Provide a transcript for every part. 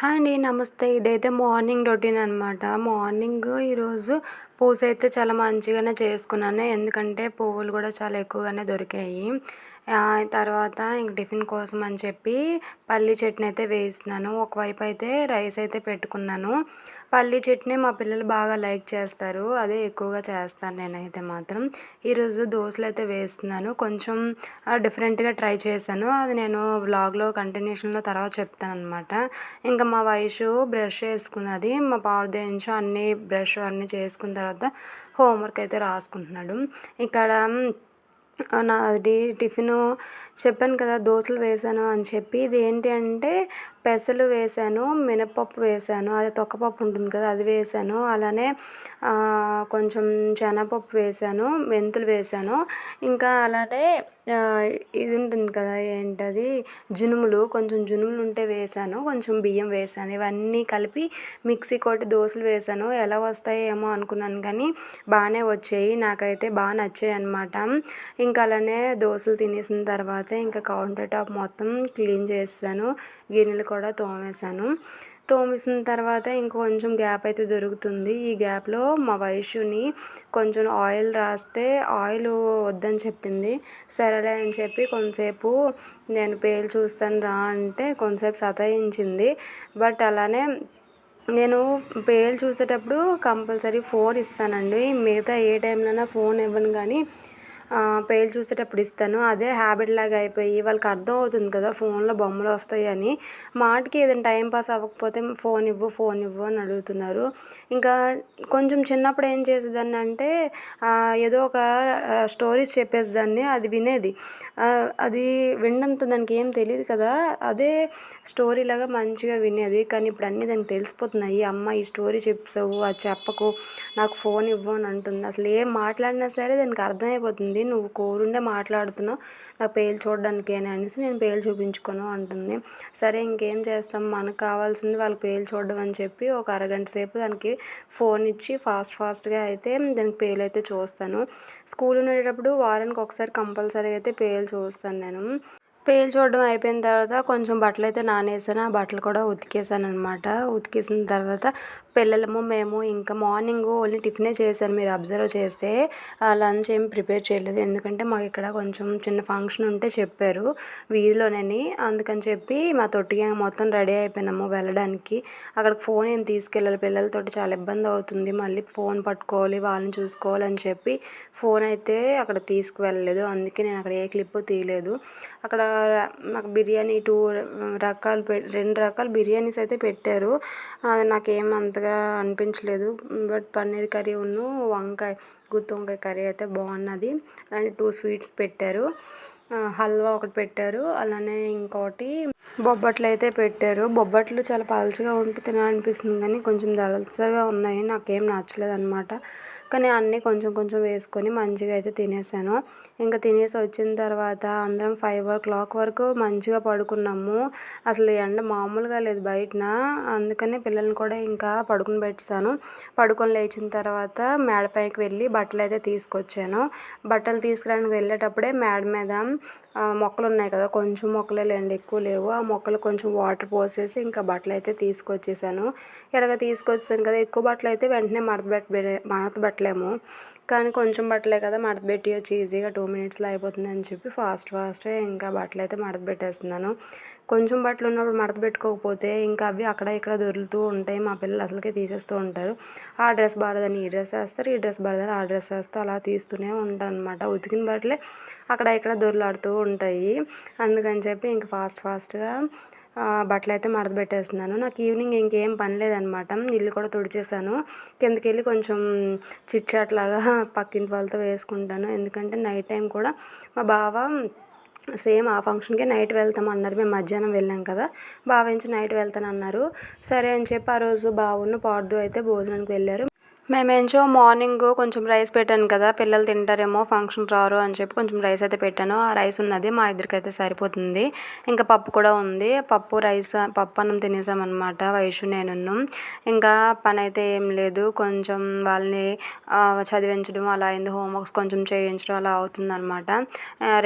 Hi అండి నమస్తే. ఇదైతే మార్నింగ్ రొటీన్ అనమాట మార్నింగ్ ఈరోజు పూజ అయితే చాలా మంచిగానే చేసుకున్నాను. ఎందుకంటే పువ్వులు కూడా చాలా ఎక్కువగానే దొరికాయి. తర్వాత ఇంక టిఫిన్ కోసం అని చెప్పి పల్లీ చట్నీ అయితే వేస్తున్నాను ఒకవైపు అయితే రైస్ అయితే పెట్టుకున్నాను. పల్లీ చట్నీ మా పిల్లలు బాగా లైక్ చేస్తారు. అదే ఎక్కువగా చేస్తాను నేనైతే మాత్రం. ఈరోజు దోశలు అయితే వేస్తున్నాను. కొంచెం డిఫరెంట్గా ట్రై చేశాను. అది నేను వ్లాగ్లో కంటిన్యూషన్లో తర్వాత చెప్తాను అనమాట ఇంకా మా వయసు బ్రష్ వేసుకున్నది మా పావుదేయించు అన్నీ బ్రష్ అన్నీ చేసుకున్న తర్వాత హోంవర్క్ అయితే రాసుకుంటున్నాడు. ఇక్కడ నాది టిఫిను చెప్పాను కదా దోశలు వేసాను అని చెప్పి ఇది ఏంటి అంటే పెసలు వేసాను మినపప్పు వేసాను. అది తొక్కపప్పు ఉంటుంది కదా అది వేసాను. అలానే కొంచెం శనగపప్పు వేసాను మెంతులు వేసాను. ఇంకా అలానే ఇది ఉంటుంది కదా ఏంటది? జునుములు కొంచెం జునుములు ఉంటే వేసాను కొంచెం బియ్యం వేసాను. ఇవన్నీ కలిపి మిక్సీ కొట్టి దోశలు వేసాను. ఎలా వస్తాయో ఏమో అనుకున్నాను కానీ బాగానే వచ్చాయి. నాకైతే బాగా నచ్చాయి అనమాట ఇంకా అలానే దోశలు తినేసిన తర్వాత ఇంకా కౌంటర్ టాప్ మొత్తం క్లీన్ చేసాను గిన్నెలు కూడా తోమేశాను. తోమేసిన తర్వాత ఇంకొంచెం గ్యాప్ అయితే దొరుకుతుంది. ఈ గ్యాప్లో మా వయసుని కొంచెం ఆయిల్ రాస్తే ఆయిల్ వద్దని చెప్పింది. సరేలే అని చెప్పి కొంతసేపు నేను పేలు చూస్తాను రా అంటే కొంతసేపు సతాయించింది. బట్ అలానే నేను పేలు చూసేటప్పుడు కంపల్సరీ ఫోన్ ఇస్తానండి. మిగతా ఏ టైంలోనా ఫోన్ ఇవ్వను కానీ పేలు చూసేటప్పుడు ఇస్తాను. అదే హ్యాబిట్ లాగా అయిపోయి వాళ్ళకి అర్థం అవుతుంది కదా ఫోన్లో బొమ్మలు వస్తాయి అని. మాటకి ఏదైనా టైం పాస్ అవ్వకపోతే ఫోన్ ఇవ్వు ఫోన్ ఇవ్వు అని అడుగుతున్నారు. ఇంకా కొంచెం చిన్నప్పుడు ఏం చేసేదాన్ని అంటే ఏదో ఒక స్టోరీస్ చెప్పేసేదాన్ని. అది వినేది. అది వినడంతో దానికి ఏం తెలియదు కదా. అదే స్టోరీ లాగా మంచిగా వినేది. కానీ ఇప్పుడు అన్నీ దానికి తెలిసిపోతున్నాయి. అమ్మ ఈ స్టోరీ చెప్పావు అది చెప్పకు నాకు ఫోన్ ఇవ్వు అని అంటుంది. అసలు ఏం మాట్లాడినా సరే దానికి అర్థమైపోతుంది. అంటుంది నువ్వు కోరుండే మాట్లాడుతున్నావు నా పేలు చూడడానికి అని అనేసి నేను పేలు చూపించుకోను అంటుంది. సరే ఇంకేం చేస్తాం? మనకు కావాల్సింది వాళ్ళ పేలు చూడడం అని చెప్పి ఒక అరగంట సేపు దానికి ఫోన్ ఇచ్చి ఫాస్ట్ ఫాస్ట్గా అయితే దానికి పేలు అయితే చూస్తాను. స్కూల్ ఉండేటప్పుడు వారానికి ఒకసారి కంపల్సరీ అయితే పేలు చూస్తాను నేను. పేలు చూడడం అయిపోయిన తర్వాత కొంచెం బట్టలు అయితే నానేసాను. ఆ బట్టలు కూడా ఉతికేసాను అనమాట ఉతికేసిన తర్వాత పిల్లలము మేము ఇంకా మార్నింగ్ ఓన్లీ టిఫినే చేశాను. మీరు అబ్జర్వ్ చేస్తే లంచ్ ఏం ప్రిపేర్ చేయలేదు. ఎందుకంటే మాకు ఇక్కడ కొంచెం చిన్న ఫంక్షన్ ఉంటే చెప్పారు వీధిలోనని. అందుకని చెప్పి మా తొట్టిగా మొత్తం రెడీ అయిపోయినాము వెళ్ళడానికి. అక్కడికి ఫోన్ ఏం తీసుకెళ్ళాలి? పిల్లలతోటి చాలా ఇబ్బంది అవుతుంది. మళ్ళీ ఫోన్ పట్టుకోవాలి వాళ్ళని చూసుకోవాలి అని చెప్పి ఫోన్ అయితే అక్కడ తీసుకువెళ్ళలేదు. అందుకే నేను అక్కడ ఏ క్లిప్ తీయలేదు. అక్కడ నాకు బిర్యానీ టూ రకాలు పె రెండు రకాల బిర్యానీస్ అయితే పెట్టారు. అది నాకేం అంతగా అనిపించలేదు. బట్ పన్నీర్ కర్రీ ఉన్ను వంకాయ గుత్తి వంకాయ కర్రీ అయితే బాగున్నది. అండ్ టూ స్వీట్స్ పెట్టారు. హల్వా ఒకటి పెట్టారు. అలానే ఇంకోటి బొబ్బట్లు అయితే పెట్టారు. బొబ్బట్లు చాలా పలుచగా ఉంటే తినాలనిపిస్తుంది కానీ కొంచెం దళసరిగా ఉన్నాయి. నాకేం నచ్చలేదు అనమాట కానీ అన్నీ కొంచెం కొంచెం వేసుకొని మంచిగా అయితే తినేసాను. ఇంకా తినేసి వచ్చిన తర్వాత అందరం ఫైవ్ ఓ క్లాక్ వరకు మంచిగా పడుకున్నాము. అసలు ఎండ మామూలుగా లేదు బయటన. అందుకని పిల్లల్ని కూడా ఇంకా పడుకుని పెట్టాను పడుకొని లేచిన తర్వాత మేడపైకి వెళ్ళి బట్టలు అయితే తీసుకొచ్చాను. బట్టలు తీసుకురావడానికి వెళ్ళేటప్పుడే మేడ మీద మొక్కలు ఉన్నాయి కదా కొంచెం మొక్కలే లేండి ఎక్కువ లేవు. ఆ మొక్కలు కొంచెం వాటర్ పోసేసి ఇంకా బట్టలు అయితే తీసుకొచ్చేసాను. ఇలాగ తీసుకొచ్చాను కదా ఎక్కువ బట్టలు అయితే వెంటనే మడత పెట్టి మడత పెట్టలేము. కానీ కొంచెం బట్టలే కదా మడత పెట్టి వచ్చి ఈజీగా టూ మినిట్స్లో అయిపోతుంది అని చెప్పి ఫాస్ట్ ఫాస్ట్గా ఇంకా బట్టలు అయితే మడత పెట్టేస్తున్నాను. కొంచెం బట్టలు ఉన్నప్పుడు మడత పెట్టుకోకపోతే ఇంకా అవి అక్కడ ఇక్కడ దొరుకుతూ ఉంటాయి. మా పిల్లలు అసలుకే తీసేస్తూ ఉంటారు. ఆ డ్రెస్ బారదని ఈ డ్రెస్ వేస్తారు ఈ డ్రెస్ బారదని ఆ డ్రెస్ వేస్తూ అలా తీస్తూనే ఉంటాను అనమాట ఉతికిన బట్టలే అక్కడ ఇక్కడ దొరలాడుతూ ఉంటాయి. అందుకని చెప్పి ఇంకా ఫాస్ట్ ఫాస్ట్గా బట్టలు అయితే మడత పెట్టేస్తున్నాను. నాకు ఈవినింగ్ ఇంకేం పని లేదనమాట. ఇల్లు కూడా తుడిచేసాను కిందకి వెళ్ళి కొంచెం చిట్చాట్ లాగా పక్కింటి వాళ్ళతో వేసుకుంటాను. ఎందుకంటే నైట్ టైం కూడా మా బావ సేమ్ ఆ ఫంక్షన్కే నైట్ వెళ్తాం అన్నారు మేము మధ్యాహ్నం వెళ్ళాం కదా. బావ నుంచి నైట్ వెళ్తాను అన్నారు సరే అని చెప్పి ఆ రోజు బావున్న పార్దు అయితే భోజనానికి వెళ్ళారు. మేమేంచో మార్నింగ్ కొంచెం రైస్ పెట్టాను కదా పిల్లలు తింటారేమో ఫంక్షన్కి రారు అని చెప్పి కొంచెం రైస్ అయితే పెట్టాను. ఆ రైస్ ఉన్నది మా ఇద్దరికైతే సరిపోతుంది. ఇంకా పప్పు కూడా ఉంది. పప్పు రైస్ పప్పు అన్నం తినేసామన్నమాట. వయసు నేను ఇంకా పని అయితే ఏం లేదు. కొంచెం వాళ్ళని చదివించడం అలా అయింది. హోంవర్క్స్ కొంచెం చేయించడం అలా అవుతుందన్నమాట.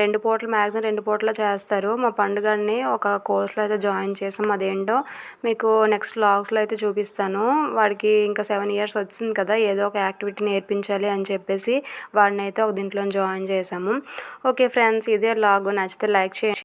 రెండు పూటలు మ్యాక్సిమం రెండు పూటలు చేస్తారు. మా పండుగని ఒక కోర్సులో అయితే జాయిన్ చేసాం. అదేంటో మీకు నెక్స్ట్ లాగ్స్లో అయితే చూపిస్తాను. వాడికి ఇంకా సెవెన్ ఇయర్స్ వచ్చింది కదా ఏదో ఒక యాక్టివిటీ నేర్పించాలి అని చెప్పేసి వాడినైతే ఒక దీంట్లో జాయిన్ చేసాము ఓకే ఫ్రెండ్స్ ఇదే లాగో. నచ్చితే లైక్ చేయండి.